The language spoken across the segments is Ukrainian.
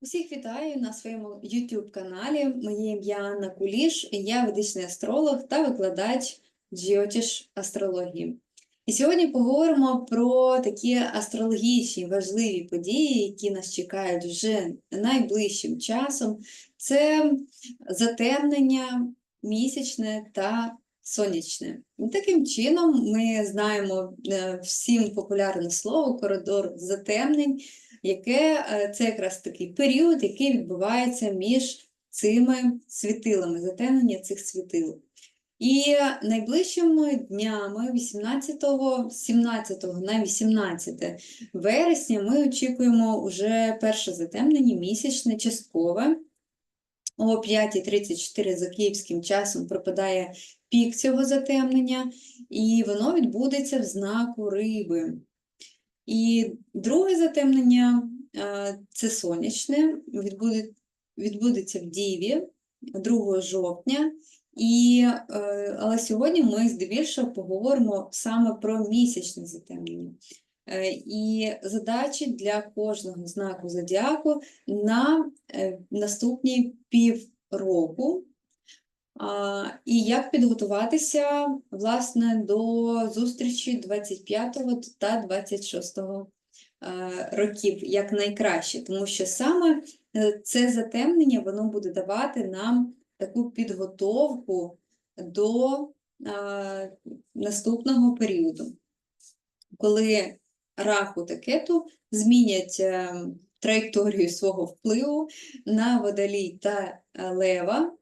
Усіх вітаю на своєму YouTube каналі. Моє ім'я Анна Куліш, я ведичний астролог та викладач Джіотіш астрології. І сьогодні поговоримо про такі астрологічні важливі події, які нас чекають вже найближчим часом. Це затемнення місячне та сонячне. І таким чином ми знаємо е, всім популярне слово коридор затемнень яке е, це якраз такий період, який відбувається між цими світилами, затемнення цих світил. І найближчими днями, 18, 17 на 18 вересня, ми очікуємо вже перше затемнення місячне, часткове. О 5.34 за київським часом пропадає пік цього затемнення, і воно відбудеться в знаку риби. І друге затемнення е, це сонячне, відбудеться в Діві 2 жовтня. І, е, Але сьогодні ми здебільшого поговоримо саме про місячне затемнення. Е, і задачі для кожного знаку зодіаку на наступні півроку. І як підготуватися власне до зустрічі 25 та 26 років як найкраще, тому що саме е, це затемнення воно буде давати нам таку підготовку до наступного періоду, коли раху та кету змінять е, траєкторію свого впливу на водолій та е, лева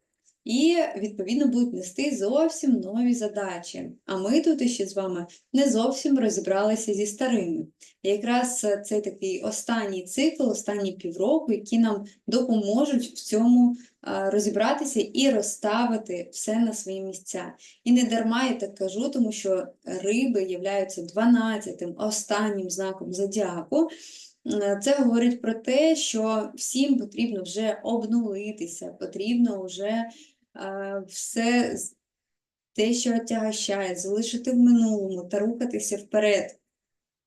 і, відповідно, будуть нести зовсім нові задачі. А ми тут ще з вами не зовсім розібралися зі старими. Якраз це такий останній цикл, останні півроку, які нам допоможуть в цьому розібратися і розставити все на свої місця. І не дарма я так кажу, тому що риби являються 12-тим останнім знаком зодіаку. Це говорить про те, що всім потрібно вже обнулитися, потрібно вже все те, що отягощає, залишити в минулому та рухатися вперед.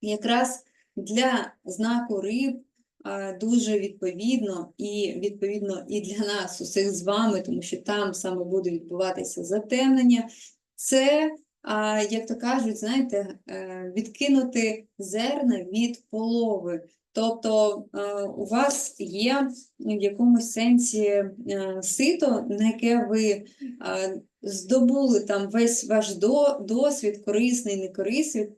Якраз для знаку риб дуже відповідно і відповідно і для нас, усіх з вами, тому що там саме буде відбуватися затемнення. Це, як то кажуть, знаєте, е, відкинути зерна від полови. Тобто е, у вас є в якомусь сенсі е, сито, на яке ви е, здобули там весь ваш досвід, корисний, некорисний,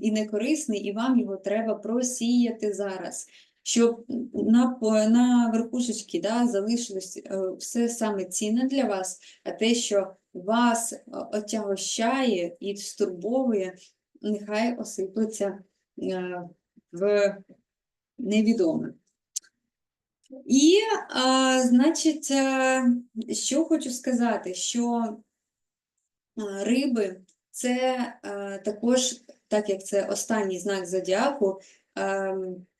і некорисний, і вам його треба просіяти зараз, щоб на на верхушечки да, залишилось все саме цінне для вас, а те, що вас отягощає і стурбовує, нехай осиплеться в невідоме. І, а, значить, е, що хочу сказати, що риби це а, е, також, так як це останній знак зодіаку, а, е,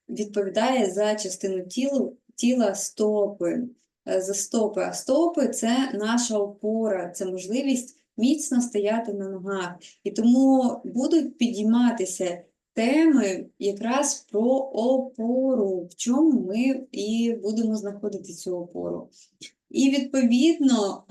відповідає за частину тілу, тіла стопи, за стопи. А стопи це наша опора, це можливість міцно стояти на ногах. І тому будуть підійматися теми якраз про опору, в чому ми і будемо знаходити цю опору. І, відповідно,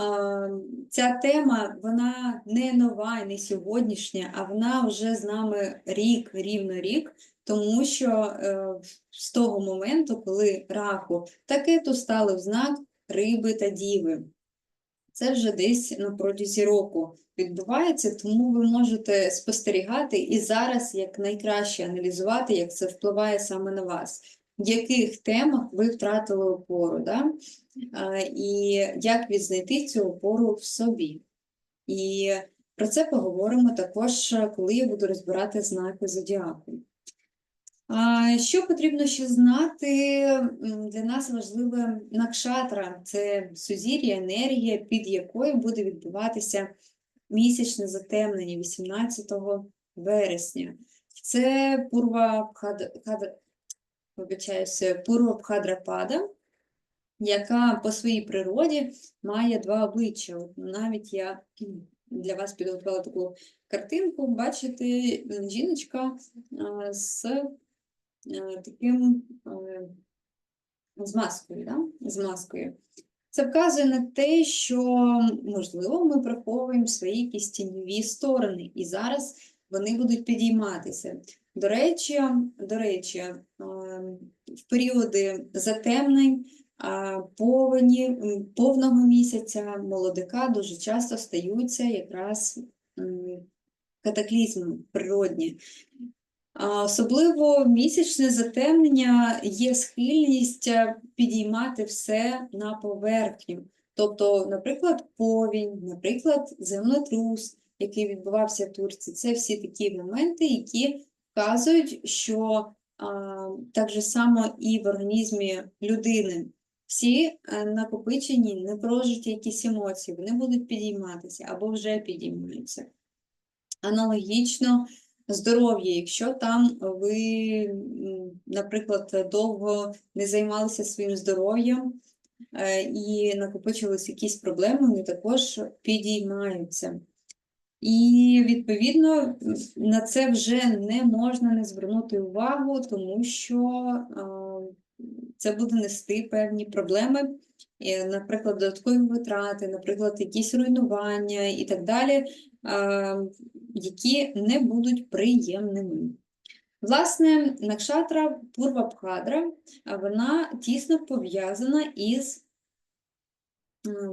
ця тема вона не нова, не сьогоднішня, а вона вже з нами рік, рівно рік, тому що е, з того моменту, коли раху та кету стали в знак риби та діви. Це вже десь на протязі року відбувається, тому ви можете спостерігати і зараз як найкраще аналізувати, як це впливає саме на вас, в яких темах ви втратили опору, да? і як відзнайти цю опору в собі. І про це поговоримо також, коли я буду розбирати знаки зодіаку. Що потрібно ще знати? Для нас важливе накшатра це сузір'я, енергія, під якою буде відбуватися місячне затемнення 18 вересня. Це пурва Пхадрапада, яка по своїй природі має два обличчя. Навіть я для вас підготувала таку картинку, бачите, жіночка з таким з маскою, да? з маскою. Це вказує на те, що, можливо, ми приховуємо свої якісь тіньові сторони, і зараз вони будуть підійматися. До речі, до речі, е, в періоди затемнень, повені, повного місяця, молодика дуже часто стаються якраз катаклізми природні. Особливо місячне затемнення є схильність е, підіймати все на поверхню. Тобто, наприклад, повінь, наприклад, землетрус, який відбувався в Турції, це всі такі моменти, які вказують, що а, так же само і в організмі людини всі е, накопичені, непрожиті якісь емоції, вони будуть підійматися або вже підіймаються. Аналогічно здоров'я, якщо там ви, наприклад, довго не займалися своїм здоров'ям е, і накопичились якісь проблеми, вони також підіймаються. І, відповідно, на це вже не можна не звернути увагу, тому що це буде нести певні проблеми, наприклад, додаткові витрати, наприклад, якісь руйнування і так далі, а, які не будуть приємними. Власне, Накшатра Пурвабхадра, вона тісно пов'язана із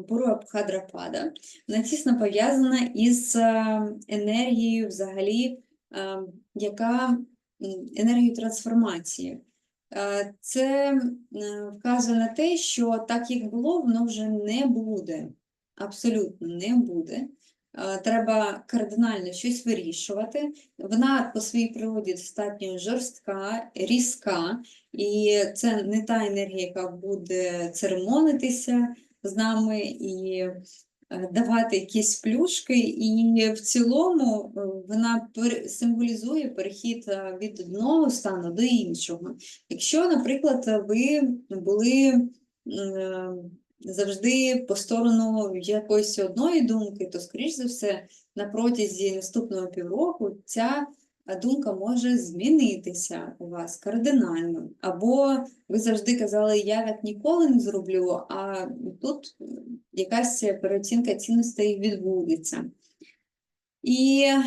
Пурвабхадрапада, вона тісно пов'язана із е, енергією взагалі, е, яка енергією трансформації. Е, Це вказує на те, що так, як було, воно вже не буде. Абсолютно не буде. Е, Треба кардинально щось вирішувати. Вона по своїй природі достатньо жорстка, різка, і це не та енергія, яка буде церемонитися з нами і е, давати якісь плюшки. І в цілому е, вона символізує перехід від одного стану до іншого. Якщо, наприклад, ви були завжди по сторону якоїсь одної думки, то, скоріш за все, на протязі наступного півроку ця думка може змінитися у вас кардинально. Або ви завжди казали, я так ніколи не зроблю, а тут якась переоцінка цінностей відбудеться. І е,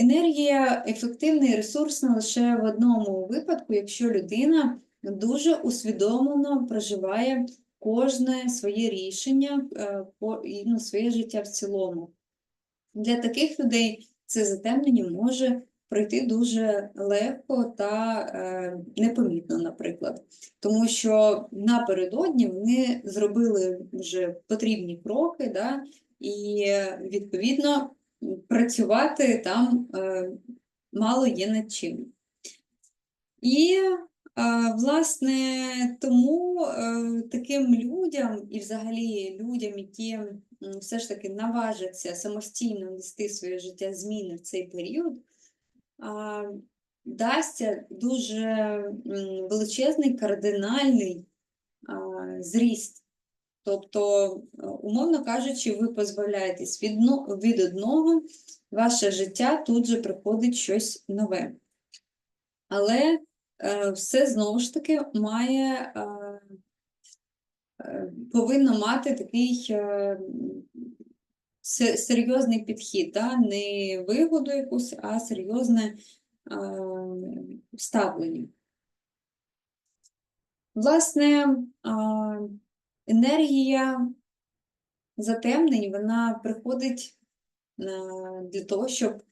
енергія ефективна і ресурсна лише в одному випадку, якщо людина дуже усвідомлено проживає кожне своє рішення, е, ну, своє життя в цілому. Для таких людей це затемнення може пройти дуже легко та е, непомітно, наприклад. Тому що напередодні вони зробили вже потрібні кроки, да, і відповідно працювати там е, мало є над чим. І власне, тому е, таким людям і взагалі людям, які все ж таки наважаться самостійно нести своє життя зміни в цей період, дасться дуже величезний кардинальний зріст. Тобто, е, умовно кажучи, ви позбавляєтесь від, від одного, ваше життя тут же приходить щось нове. Але все знову ж таки має, е, е, повинно мати такий е, серйозний підхід, да? не вигоду якусь, а серйозне е, ставлення. Власне, енергія затемнень, вона приходить е, для того, щоб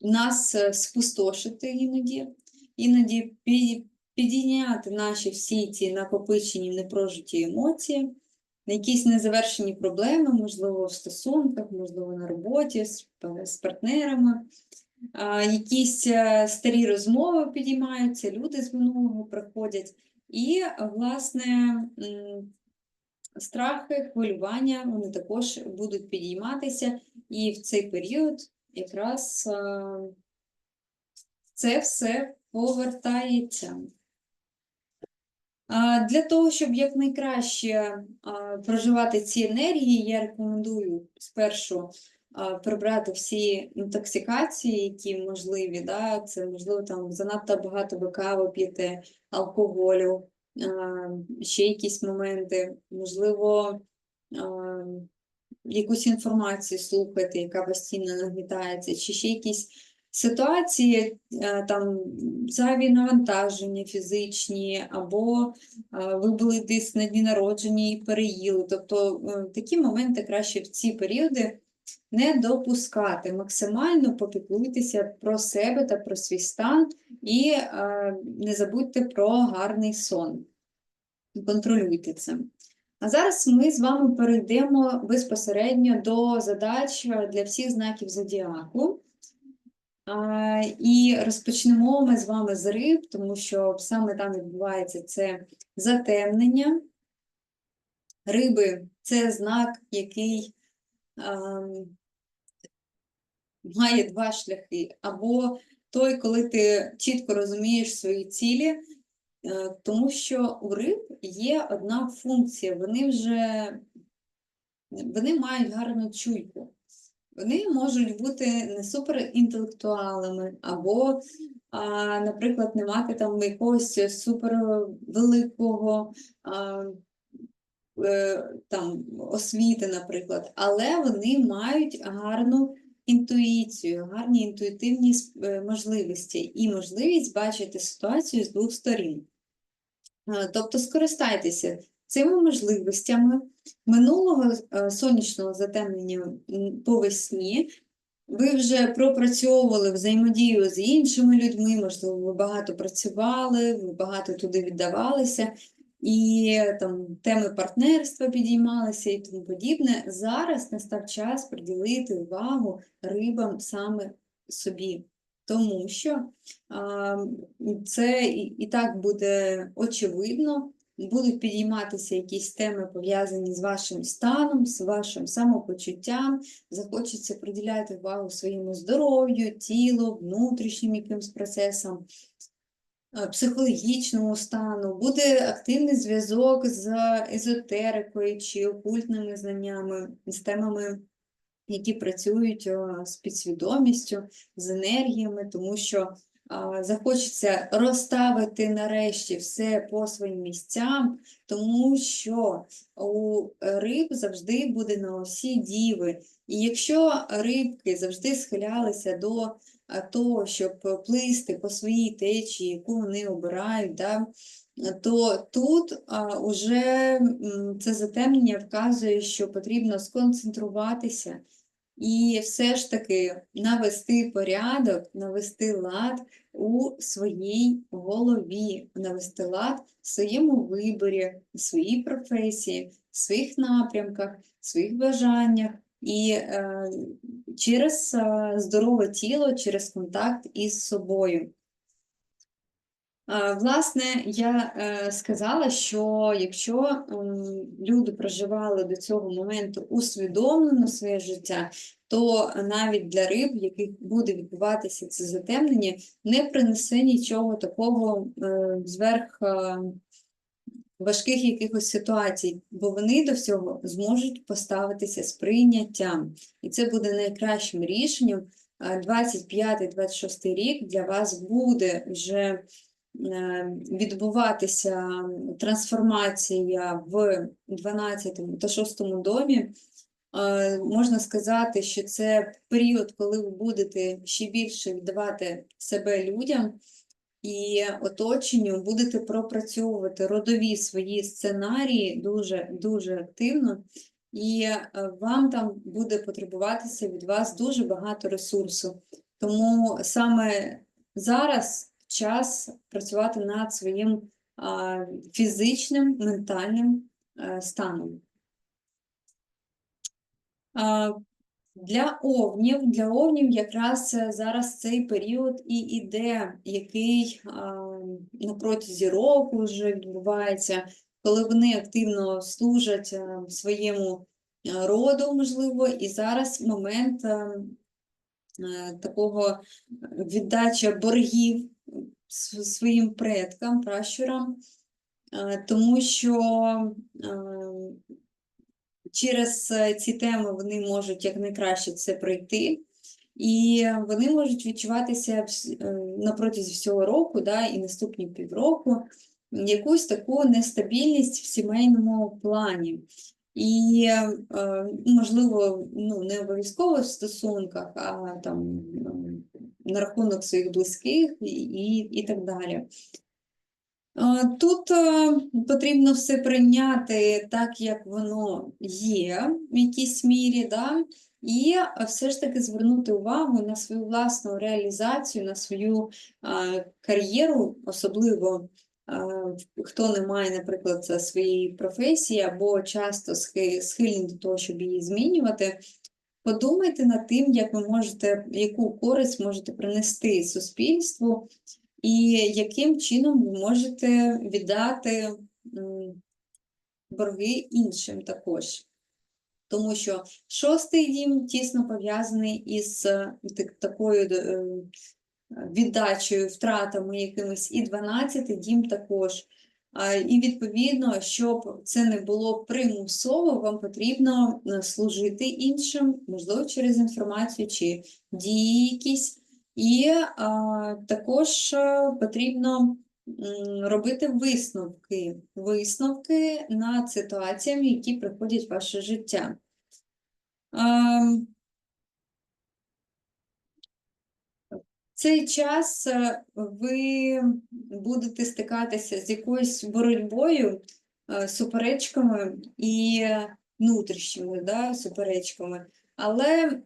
нас е, спустошити іноді, іноді пі- підійняти наші всі ці накопичені непрожиті емоції, якісь незавершені проблеми, можливо, в стосунках, можливо, на роботі з, з партнерами. Якісь е, старі розмови підіймаються, люди з минулого приходять. І, е, власне, страхи, хвилювання, вони також будуть підійматися. І в цей період якраз е, це все повертається. Для того, щоб якнайкраще проживати ці енергії, я рекомендую спершу прибрати всі інтоксикації, які можливі. Да? Це можливо там занадто багато ви кави п'єте, алкоголю, ще якісь моменти, можливо, якусь інформацію слухати, яка постійно нагнітається, чи ще якісь ситуації, е, там зайві навантаження фізичні, або е, ви були десь на дні народження і переїли. Тобто е, такі моменти краще в ці періоди не допускати. Максимально попіклуйтеся про себе та про свій стан і не забудьте про гарний сон. Контролюйте це. А зараз ми з вами перейдемо безпосередньо до задач для всіх знаків зодіаку. І розпочнемо ми з вами з риб, тому що саме там відбувається це затемнення. Риби це знак, який має два шляхи. Або той, коли ти чітко розумієш свої цілі, е, тому що у риб є одна функція, вони вже вони мають гарну чуйку. Вони можуть бути не суперінтелектуалами, або, а, наприклад, не мати там якогось супервеликого а, е, там, освіти, наприклад, але вони мають гарну інтуїцію, гарні інтуїтивні е, можливості і можливість бачити ситуацію з двох сторін. Е, Тобто скористайтеся цими можливостями минулого е, сонячного затемнення по весні. Ви вже пропрацьовували взаємодію з іншими людьми, можливо, ви багато працювали, ви багато туди віддавалися, і там теми партнерства підіймалися і тому подібне. Зараз настав час приділити увагу рибам саме собі, тому що а, це і, і так буде очевидно. Будуть підійматися якісь теми, пов'язані з вашим станом, з вашим самопочуттям, захочеться приділяти увагу своєму здоров'ю, тілу, внутрішнім якимсь процесам, е, психологічному стану, буде активний зв'язок з езотерикою чи окультними знаннями, з темами, які працюють е, з підсвідомістю, з енергіями, тому що захочеться розставити нарешті все по своїм місцям, тому що у риб завжди буде на осі діви. І якщо рибки завжди схилялися до того, щоб плисти по своїй течії, яку вони обирають, да, то тут а, уже це затемнення вказує, що потрібно сконцентруватися і все ж таки навести порядок, навести лад у своїй голові, навести лад в своєму виборі, в своїй професії, в своїх напрямках, в своїх бажаннях і е, через е, здорове тіло, через контакт із собою. Е, Власне, я е, сказала, що якщо люди проживали до цього моменту усвідомлено своє життя, то навіть для риб, яких буде відбуватися це затемнення, не принесе нічого такого е, зверх важких якихось ситуацій, бо вони до всього зможуть поставитися з прийняттям. І це буде найкращим рішенням. 25-26 рік для вас буде вже відбуватися трансформація в 12 та 6 домі. Е, Можна сказати, що це період, коли ви будете ще більше віддавати себе людям і оточенню, будете пропрацьовувати родові свої сценарії дуже дуже активно, і е, вам там буде потребуватися від вас дуже багато ресурсу. Тому саме зараз час працювати над своїм фізичним, ментальним е, станом. Для овнів, для овнів якраз е, зараз цей період і іде, який на протязі року вже відбувається, коли вони активно служать е, своєму роду, можливо, і зараз момент такого віддача боргів своїм предкам, пращурам, е, тому що е, через е, ці теми вони можуть якнайкраще це пройти, і вони можуть відчуватися протязі всього року, да, і наступні півроку, якусь таку нестабільність в сімейному плані. І, е, можливо, ну, не обов'язково в стосунках, а там на рахунок своїх близьких і, і, так далі. Тут е, потрібно все прийняти так, як воно є в якійсь мірі, да? і все ж таки звернути увагу на свою власну реалізацію, на свою е, кар'єру, особливо хто не має, наприклад, своєї професії або часто схи- схильні до того, щоб її змінювати. Подумайте над тим, як ви можете, яку користь можете принести суспільству, і яким чином ви можете віддати борги іншим також. Тому що шостий дім тісно пов'язаний із е, такою е, віддачею, втратами якимись, і дванадцятий дім також. І відповідно, щоб це не було примусово, вам потрібно е, служити іншим, можливо, через інформацію чи дії якісь. І а, також е, потрібно робити висновки, висновки над ситуаціями, які приходять в ваше життя. Ем, цей час е, ви будете стикатися з якоюсь боротьбою, е, суперечками і внутрішніми да, суперечками. Але е,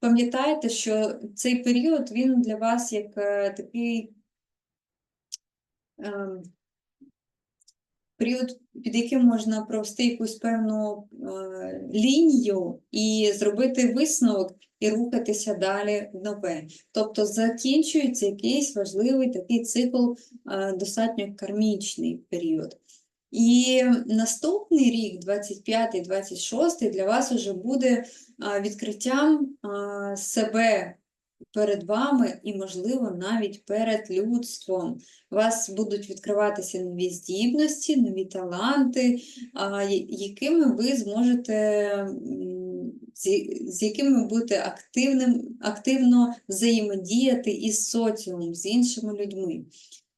пам'ятайте, що цей період він для вас як такий ем, період, під яким можна провести якусь певну е, лінію і зробити висновок і рухатися далі в нове. Тобто закінчується якийсь важливий такий цикл, е, достатньо кармічний період. І наступний рік, 25-26, для вас вже буде відкриттям себе перед вами і, можливо, навіть перед людством. У вас будуть відкриватися нові здібності, нові таланти, якими ви зможете, з, з якими будете активним, активно взаємодіяти із соціумом, з іншими людьми.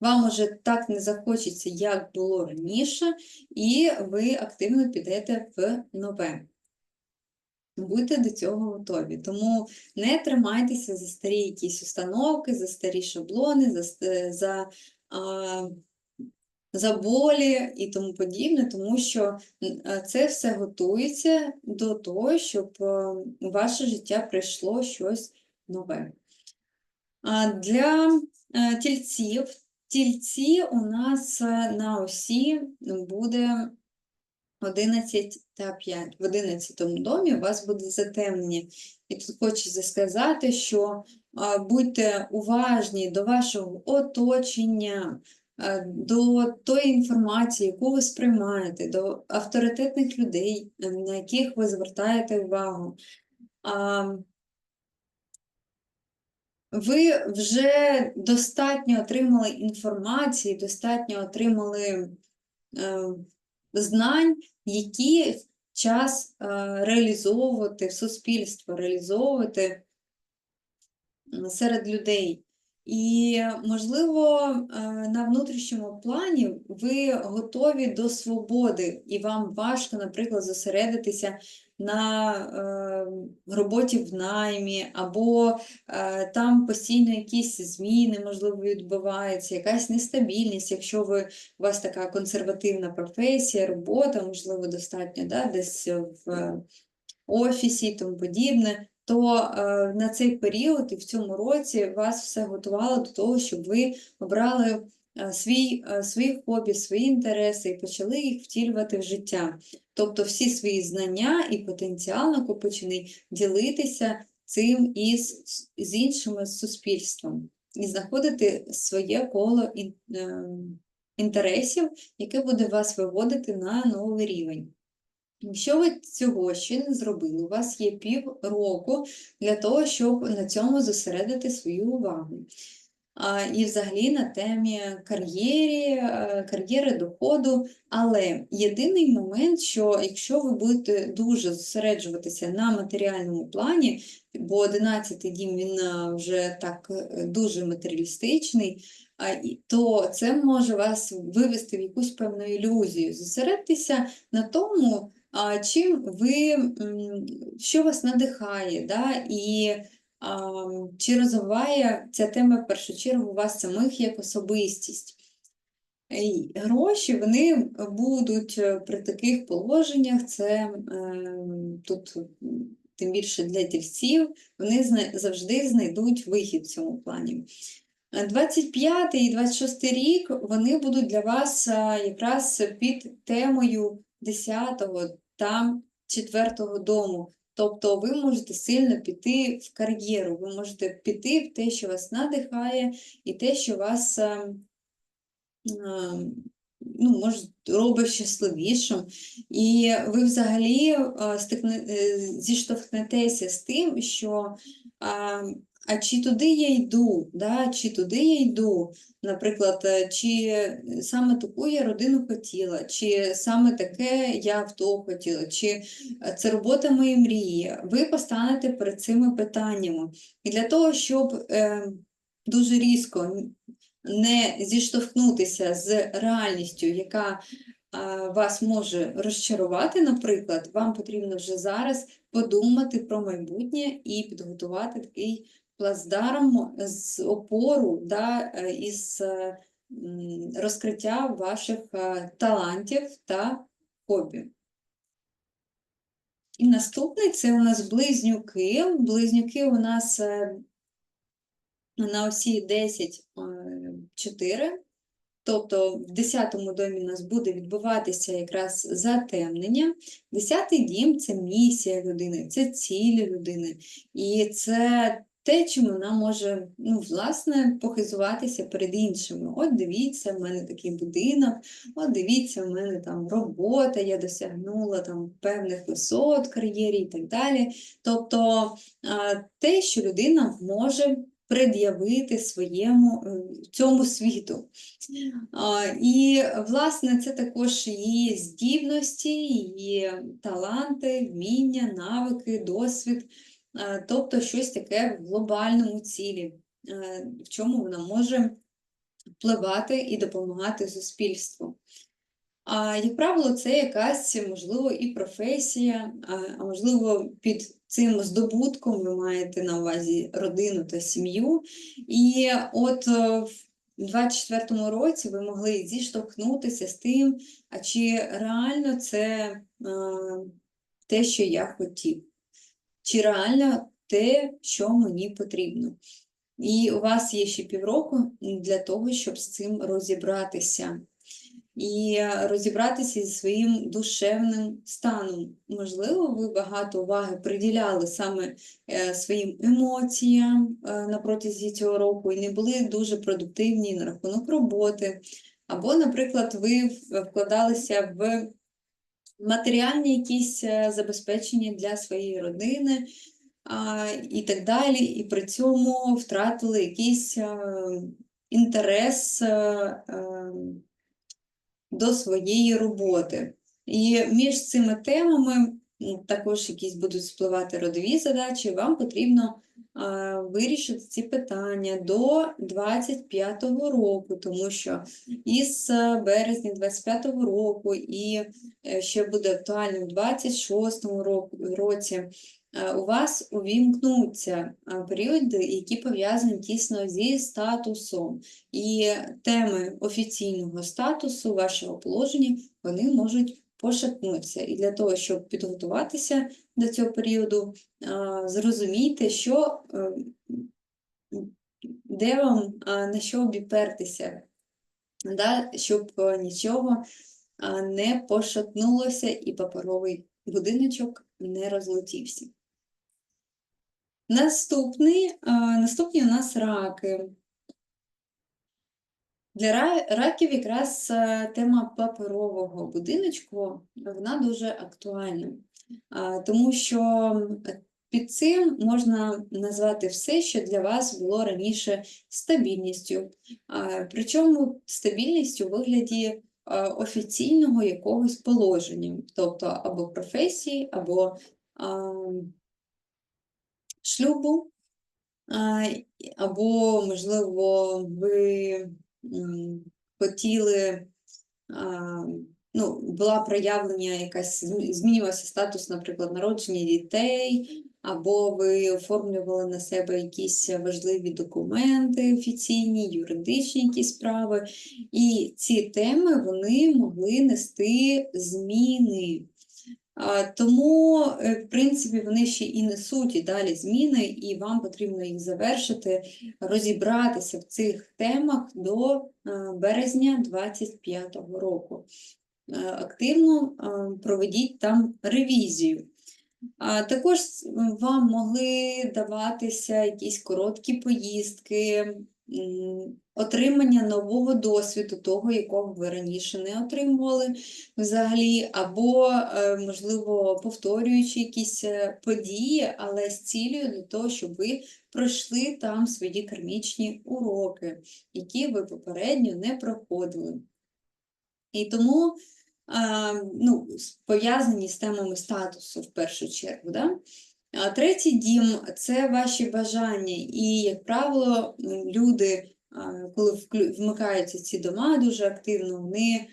Вам уже так не захочеться, як було раніше, і ви активно підете в нове. Будьте до цього готові. Тому не тримайтеся за старі якісь установки, за старі шаблони, за, за, а, за болі і тому подібне, тому що це все готується до того, щоб у ваше життя прийшло щось нове. А Для е, тільців, тільці у нас е, на осі буде 11 та 5. В 11 домі у вас буде затемнення. І тут хочеться сказати, що будьте уважні до вашого оточення, до тої інформації, яку ви сприймаєте, до авторитетних людей, е, на яких ви звертаєте увагу. Ви вже достатньо отримали інформації, достатньо отримали е, знань, які час е, реалізовувати в суспільство, реалізовувати серед людей. І, можливо, е, на внутрішньому плані ви готові до свободи, і вам важко, наприклад, зосередитися на е, роботі в наймі, або е, там постійно якісь зміни, можливо, відбуваються, якась нестабільність, якщо ви, у вас така консервативна професія, робота, можливо, достатньо да, десь в офісі і тому подібне, то е, на цей період і в цьому році вас все готувало до того, щоб ви обрали е, свій, е, свої хобі, свої інтереси і почали їх втілювати в життя. Тобто всі свої знання і потенціал накопичений ділитися цим із з іншими з суспільством і знаходити своє коло ем, інтересів, яке буде вас виводити на новий рівень. Якщо ви цього ще не зробили, у вас є півроку для того, щоб на цьому зосередити свою увагу. І взагалі на темі кар'єрі, е, кар'єри, доходу. Але єдиний момент, що якщо ви будете дуже зосереджуватися на матеріальному плані, бо 11-й дім він е, вже так е, дуже матеріалістичний, то це може вас вивести в якусь певну ілюзію. Зосередьтеся на тому, чим ви, що вас надихає, да? і а, чи розвиває ця тема в першу чергу вас самих як особистість. І Гроші вони будуть е, при таких положеннях, це е, тут тим більше для тільців, вони завжди знайдуть вихід в цьому плані. Е, 25 і 26 рік вони будуть для вас якраз під темою 10 та 4 дому. Тобто ви можете сильно піти в кар'єру, ви можете піти в те, що вас надихає, і те, що вас а, а, ну, може, робить щасливішим. І ви взагалі а, стикне, е, зіштовхнетеся з тим, що а, а чи туди я йду, да? чи туди я йду, наприклад, е, чи саме таку я родину хотіла, чи саме таке я авто хотіла, чи е, це робота моєї мрії. Ви постанете перед цими питаннями. І для того, щоб е, дуже різко не зіштовхнутися з реальністю, яка вас може розчарувати, наприклад, вам потрібно вже зараз подумати про майбутнє і підготувати такий плацдарм з опору да, е, із е, розкриття ваших е, талантів та хобі. І наступний це у нас близнюки. Близнюки у нас на осі 10, 4. Тобто в 10-му домі у нас буде відбуватися якраз затемнення. 10 дім це місія людини, це цілі людини. І це те, чим вона може ну, власне, похизуватися перед іншими. От дивіться, в мене такий будинок, от дивіться, в мене там робота, я досягнула там певних висот кар'єрі і так далі. Тобто те, що людина може пред'явити своєму е, цьому світу. І, власне, це також її здібності, її таланти, вміння, навики, досвід, тобто щось таке в глобальному цілі, е, в чому вона може впливати і допомагати суспільству. А, як правило, це якась, можливо, і професія, а, а можливо, під цим здобутком ви маєте на увазі родину та сім'ю. І от е, в 24-му році ви могли зіштовхнутися з тим, а чи реально це е, те, що я хотів, чи реально те, що мені потрібно. І у вас є ще півроку для того, щоб з цим розібратися і розібратися зі своїм душевним станом. Можливо, ви багато уваги приділяли саме е, своїм емоціям е, на протязі цього року і не були дуже продуктивні на рахунок роботи. Або, наприклад, ви вкладалися в матеріальні якісь е, забезпечення для своєї родини і так далі, і при цьому втратили якийсь е, інтерес. е, до своєї роботи. І між цими темами також якісь будуть спливати родові задачі, вам потрібно а, вирішити ці питання до 25-го року, тому що із е, березня 25-го року і е, ще буде актуальним в 26-му році. е, У вас увімкнуться періоди, які пов'язані тісно зі статусом. І теми офіційного статусу, вашого положення, вони можуть пошатнутися. І для того, щоб підготуватися до цього періоду, зрозумійте, що, е, де вам на що обіпертися, да, щоб е, нічого не пошатнулося і паперовий будиночок не розлетівся. Наступний, наступні у нас раки. Для раків якраз е, тема паперового будиночку вона дуже актуальна, тому що під цим можна назвати все, що для вас було раніше стабільністю. Причому стабільністю у вигляді е, офіційного якогось положення, тобто або професії, або шлюбу, або, можливо, ви хотіли, ну, була проявлення якась, змінювався статус, наприклад, народження дітей, або ви оформлювали на себе якісь важливі документи офіційні, юридичні якісь справи. І ці теми вони могли нести зміни. Тому, е, в принципі, вони ще і несуть і далі зміни, і вам потрібно їх завершити, розібратися в цих темах до е, березня 25-го року. Е, Активно проведіть там ревізію. А також вам могли даватися якісь короткі поїздки, отримання нового досвіду, того, якого ви раніше не отримували взагалі, або, е, можливо, повторюючи якісь е, події, але з цілею для того, щоб ви пройшли там свої кармічні уроки, які ви попередньо не проходили. І тому ну, пов'язані з темами статусу в першу чергу. Да? Третій дім це ваші бажання. І, як правило, люди, коли вмикаються ці дома дуже активно, вони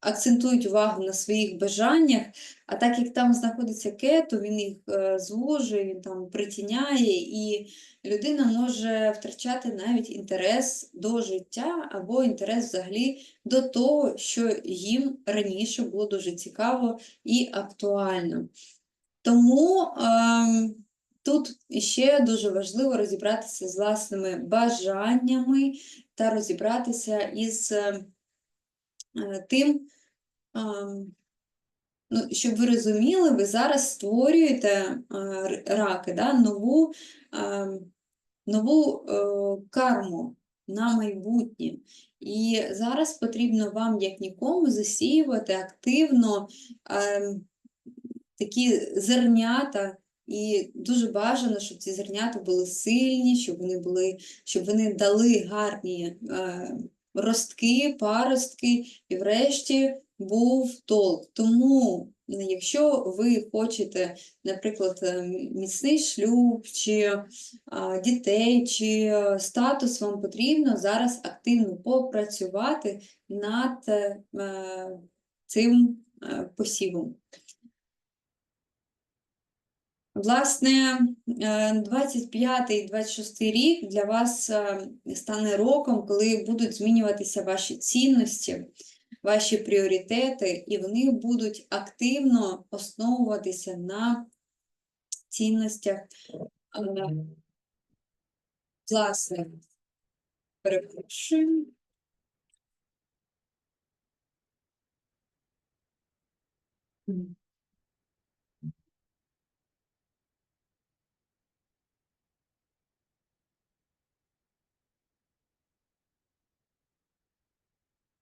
акцентують увагу на своїх бажаннях, а так як там знаходиться кету, він їх е, звужує, він там притіняє, і людина може втрачати навіть інтерес до життя або інтерес взагалі до того, що їм раніше було дуже цікаво і актуально. Тому ем, тут ще дуже важливо розібратися з власними бажаннями та розібратися із е, е, тим, ем, ну, щоб ви розуміли, ви зараз створюєте е, раки, да, нову, ем, нову е, карму на майбутнє. І зараз потрібно вам, як нікому, засіювати активно ем, такі зернята. І дуже бажано, щоб ці зернята були сильні, щоб вони були, щоб вони дали гарні е, ростки, паростки, і врешті був толк. Тому, якщо ви хочете, наприклад, е, міцний шлюб, чи а, дітей, чи е, статус, вам потрібно зараз активно попрацювати над е, е, цим е, посівом. Власне, 25-26 рік для вас е, стане роком, коли будуть змінюватися ваші цінності, ваші пріоритети, і вони будуть активно основуватися на цінностях е, власних. Перепрошую. М.